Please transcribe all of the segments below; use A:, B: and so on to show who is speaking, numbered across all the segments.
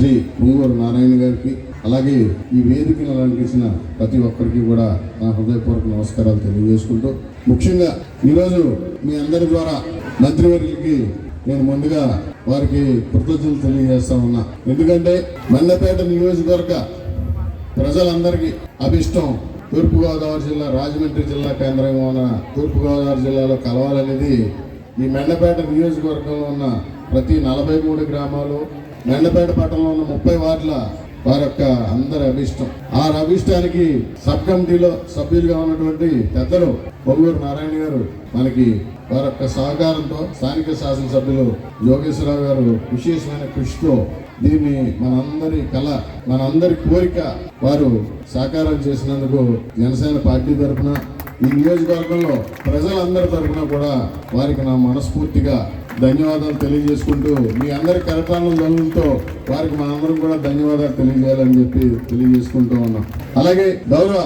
A: శ్రీ పొంగూరు నారాయణ గారికి అలాగే ఈ వేదికను అలంకరించిన ప్రతి ఒక్కరికి కూడా నా హృదయపూర్వక నమస్కారాలు తెలియజేసుకుంటూ ముఖ్యంగా ఈరోజు మీ అందరి ద్వారా మంత్రివర్యులకి నేను ముందుగా వారికి కృతజ్ఞతలు తెలియజేస్తా ఉన్నా. ఎందుకంటే మండపేట నియోజకవర్గ ప్రజలందరికీ అభిష్టం తూర్పుగోదావరి జిల్లా రాజమండ్రి జిల్లా కేంద్రంగా ఉన్న తూర్పుగోదావరి జిల్లాలో కలవాలనేది ఈ మెండపేట నియోజకవర్గంలో ఉన్న ప్రతి నలభై మూడు గ్రామాలు మెండపేట పట్టణంలో ఉన్న ముప్పై వార్డుల వారి యొక్క అందరి అభిష్టం. ఆ అభిష్టానికి సబ్ కమిటీలో సభ్యులుగా ఉన్నటువంటి పెద్దలు పొంగూరు నారాయణ గారు మనకి వారి యొక్క సహకారంతో స్థానిక శాసనసభ్యులు యోగేశ్వరరావు గారు విశేషమైన కృషితో దీన్ని మనందరి కళ మనందరి కోరిక వారు సాకారం చేసినందుకు జనసేన పార్టీ తరఫున ఈ నియోజకవర్గంలో ప్రజలందరి తరఫున కూడా వారికి నా మనస్ఫూర్తిగా ధన్యవాదాలు తెలియజేసుకుంటూ మీ అందరి కరటాలను వారికి మనందరం కూడా ధన్యవాదాలు తెలియజేయాలని చెప్పి తెలియజేసుకుంటూ ఉన్నాం. అలాగే గౌరవ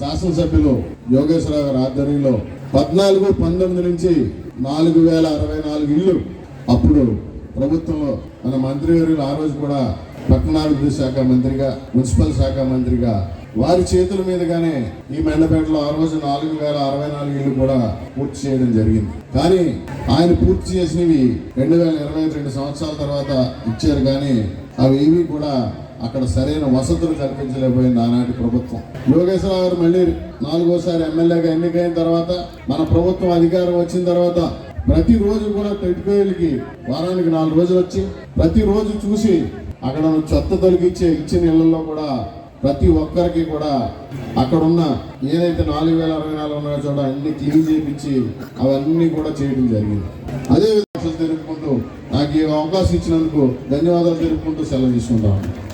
A: శాసనసభ్యులు యోగేశ్వరరావు గారి ఆధ్వర్యంలో పద్నాలుగు పంతొమ్మిది నుంచి నాలుగు వేల అరవై నాలుగు ఇళ్ళు అప్పుడు ప్రభుత్వంలో మన మంత్రివర్యులు ఆ రోజు కూడా పట్టణాభివృద్ధి శాఖ మంత్రిగా మున్సిపల్ శాఖ మంత్రిగా వారి చేతుల మీదుగానే ఈ మెండపేటలో ఆ రోజు నాలుగు వేల అరవై నాలుగు ఇళ్ళు కూడా పూర్తి చేయడం జరిగింది. కానీ ఆయన పూర్తి చేసినవి రెండు వేల ఇరవై రెండు సంవత్సరాల తర్వాత ఇచ్చారు కానీ అవి ఏవి కూడా అక్కడ సరైన వసతులు కల్పించలేకపోయింది ఆనాటి ప్రభుత్వం. యోగేశ్వర గారు మళ్ళీ నాలుగోసారి ఎమ్మెల్యేగా ఎన్నికైన తర్వాత మన ప్రభుత్వం అధికారం వచ్చిన తర్వాత ప్రతిరోజు కూడా టెట్కోయిలకి వారానికి నాలుగు రోజులు వచ్చి ప్రతిరోజు చూసి అక్కడ చెత్త తొలగించే ఇచ్చిన ఇళ్ళలో కూడా ప్రతి ఒక్కరికి కూడా అక్కడ ఉన్న ఏదైతే నాలుగు వేల అరవై నాలుగు ఉన్నాయో చోట అన్ని క్లీన్ చేయించి అవన్నీ కూడా చేయడం జరిగింది. అదే విధంగా తెలుపుకుంటూ నాకు ఈ అవకాశం ఇచ్చినందుకు ధన్యవాదాలు తెలుపుకుంటూ సెలవు తీసుకుంటాను.